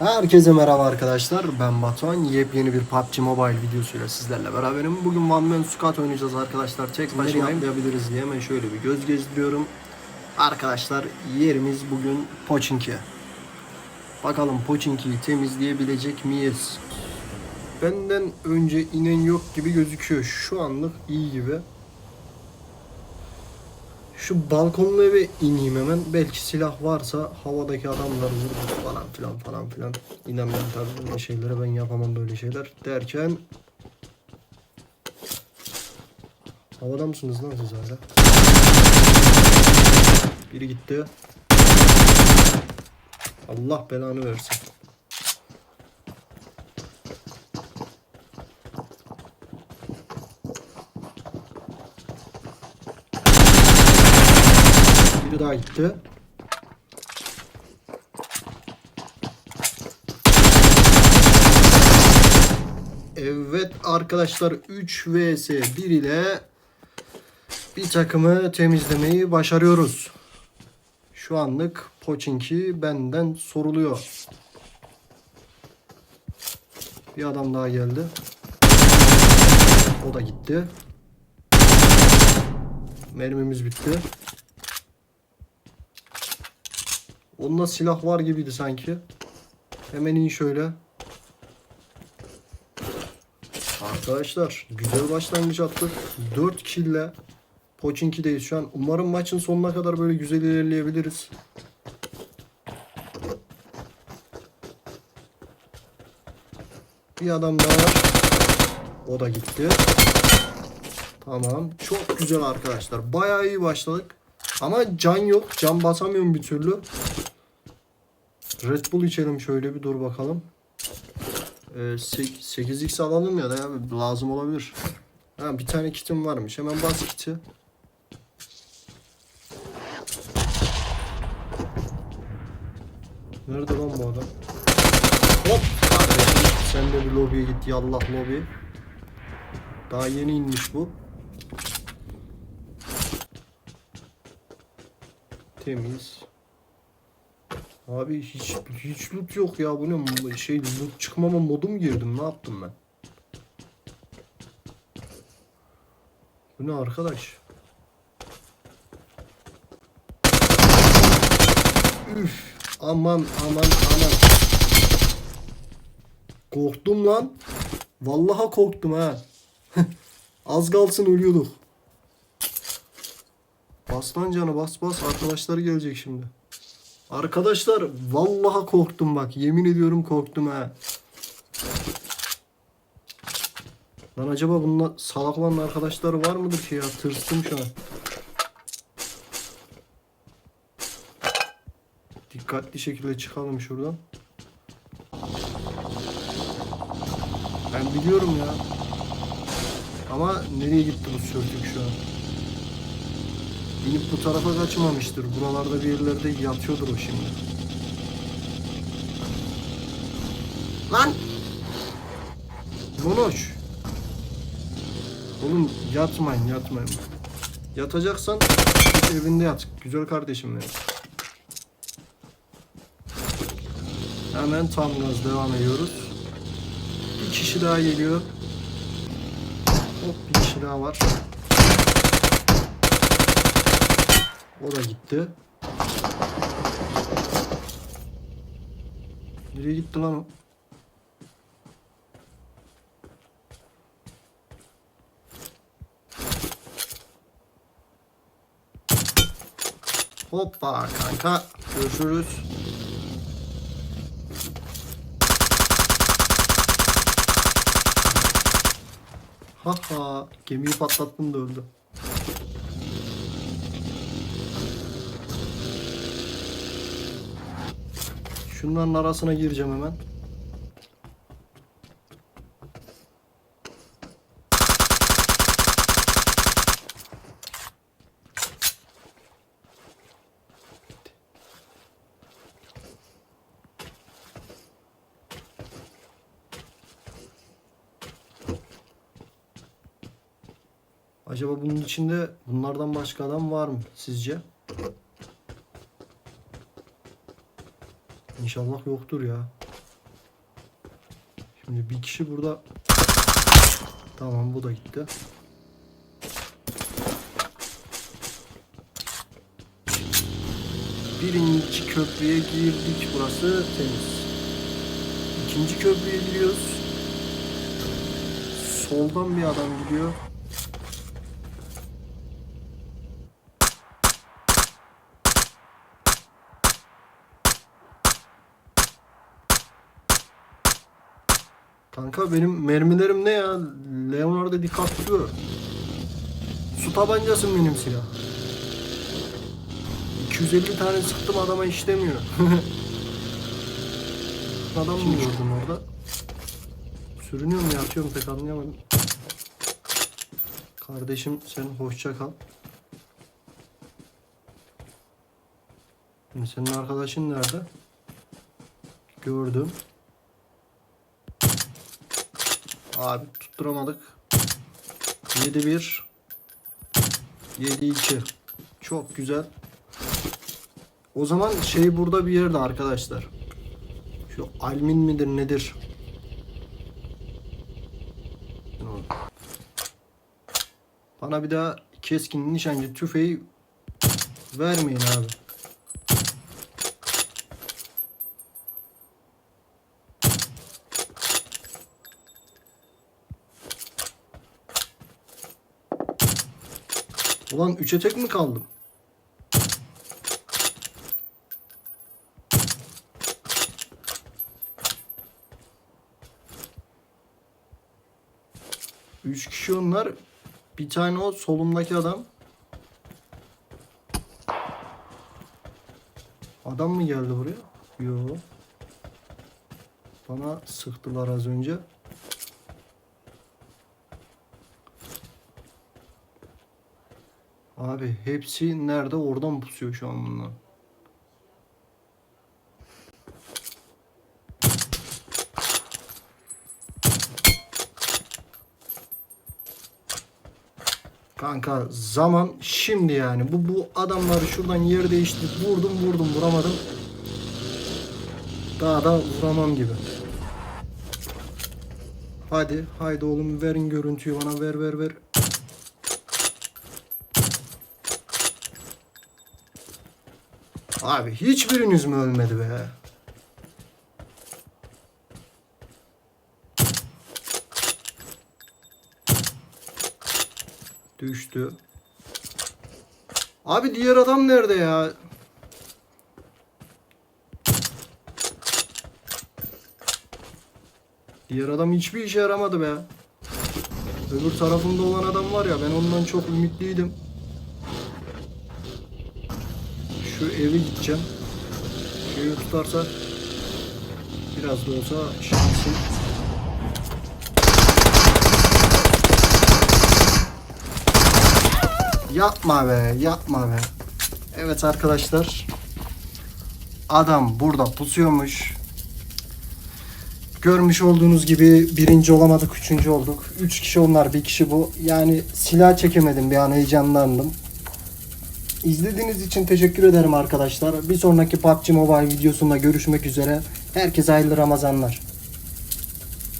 Herkese merhaba arkadaşlar. Ben Batuhan. Yepyeni bir PUBG Mobile videosuyla sizlerle beraberim. Bugün One Man Squad oynayacağız arkadaşlar. Tek başına yapabiliriz diye hemen şöyle bir göz gezdiriyorum. Arkadaşlar yerimiz bugün Pochinki. Bakalım Pochinki'yi temizleyebilecek miyiz? Benden önce inen yok gibi gözüküyor. Şu anlık iyi gibi. Şu balkonlu eve ineyim hemen. Belki silah varsa havadaki adamlar vurur falan filan falan filan. İnan ben tabii böyle şeylere ben yapamam böyle şeyler. Derken Havada mısınız lan siz hala? Biri gitti. Allah belanı versin. Daha gitti. Evet arkadaşlar 3 vs 1 ile bir takımı temizlemeyi başarıyoruz. Şu anlık Pochinki benden soruluyor. Bir adam daha geldi. O da gitti. Mermimiz bitti. Onda silah var gibiydi sanki. Hemen in şöyle. Arkadaşlar güzel başlangıç attık. 4 kill'le Pochinki'deyiz şu an. Umarım maçın sonuna kadar böyle güzel ilerleyebiliriz. Bir adam daha var. O da gitti. Tamam. Çok güzel arkadaşlar. Bayağı iyi başladık. Ama can yok. Can basamıyorum bir türlü. Red Bull içelim şöyle bir dur bakalım. Ee, sek- 8x alalım ya da ya lazım olabilir. Ha, bir tane kitim varmış. Hemen bas kiti. Nerede lan bu adam? Hop! Sen de bir lobiye git yallah lobi. Daha yeni inmiş bu. Temiz. Abi hiç hiç loot yok ya bu ne şey loot çıkmama modu mu girdim ne yaptım ben? Bu ne arkadaş? Üf aman aman aman. Korktum lan. Vallahi korktum ha. Az kalsın ölüyorduk. Bas lan canı bas bas arkadaşları gelecek şimdi. Arkadaşlar vallahi korktum bak. Yemin ediyorum korktum ha. Lan acaba bunlar salakların arkadaşları var mıdır ki ya? Tırstım şu an. Dikkatli şekilde çıkalım şuradan. Ben biliyorum ya. Ama nereye gitti bu sörtük şu an? İnip bu tarafa kaçmamıştır. Buralarda bir yerlerde yatıyordur o şimdi. Lan! Monoş! Oğlum yatmayın yatmayın. Yatacaksan evinde yat. Güzel kardeşim benim. Hemen tam gaz devam ediyoruz. Bir kişi daha geliyor. Hop bir kişi daha var. O da gitti. Nereye gitti lan o? Hoppa kanka. Görüşürüz. Haha gemiyi patlattım da öldü. Şunların arasına gireceğim hemen. Acaba bunun içinde bunlardan başka adam var mı sizce? İnşallah yoktur ya. Şimdi bir kişi burada. Tamam bu da gitti. Birinci köprüye girdik. Burası temiz. İkinci köprüye giriyoruz. Soldan bir adam gidiyor. Kanka benim mermilerim ne ya? Leonardo DiCaprio. Su tabancası benim silah? 250 tane sıktım adama işlemiyor. Adam mı vurdun orada? Sürünüyor mu yatıyorum pek anlayamadım. Kardeşim sen hoşça kal. Şimdi senin arkadaşın nerede? Gördüm. Abi tutturamadık. 7-1 7-2 Çok güzel. O zaman şey burada bir yerde arkadaşlar. Şu almin midir nedir? Bana bir daha keskin nişancı tüfeği vermeyin abi. Ulan üçe tek mi kaldım? Üç kişi onlar. Bir tane o solumdaki adam. Adam mı geldi buraya? Yo. Bana sıktılar az önce. Abi hepsi nerede? Oradan pusuyor şu an bunlar. Kanka zaman şimdi yani. Bu bu adamları şuradan yer değişti. Vurdum vurdum vuramadım. Daha da vuramam gibi. Hadi haydi oğlum verin görüntüyü bana ver ver ver. Abi hiçbiriniz mi ölmedi be? Düştü. Abi diğer adam nerede ya? Diğer adam hiçbir işe yaramadı be. Öbür tarafımda olan adam var ya ben ondan çok ümitliydim. Şu eve gideceğim. Şu evi tutarsa biraz da olsa şansım. Yapma be, yapma be. Evet arkadaşlar. Adam burada pusuyormuş. Görmüş olduğunuz gibi birinci olamadık, üçüncü olduk. Üç kişi onlar, bir kişi bu. Yani silah çekemedim bir an heyecanlandım. İzlediğiniz için teşekkür ederim arkadaşlar. Bir sonraki PUBG Mobile videosunda görüşmek üzere. Herkese hayırlı Ramazanlar.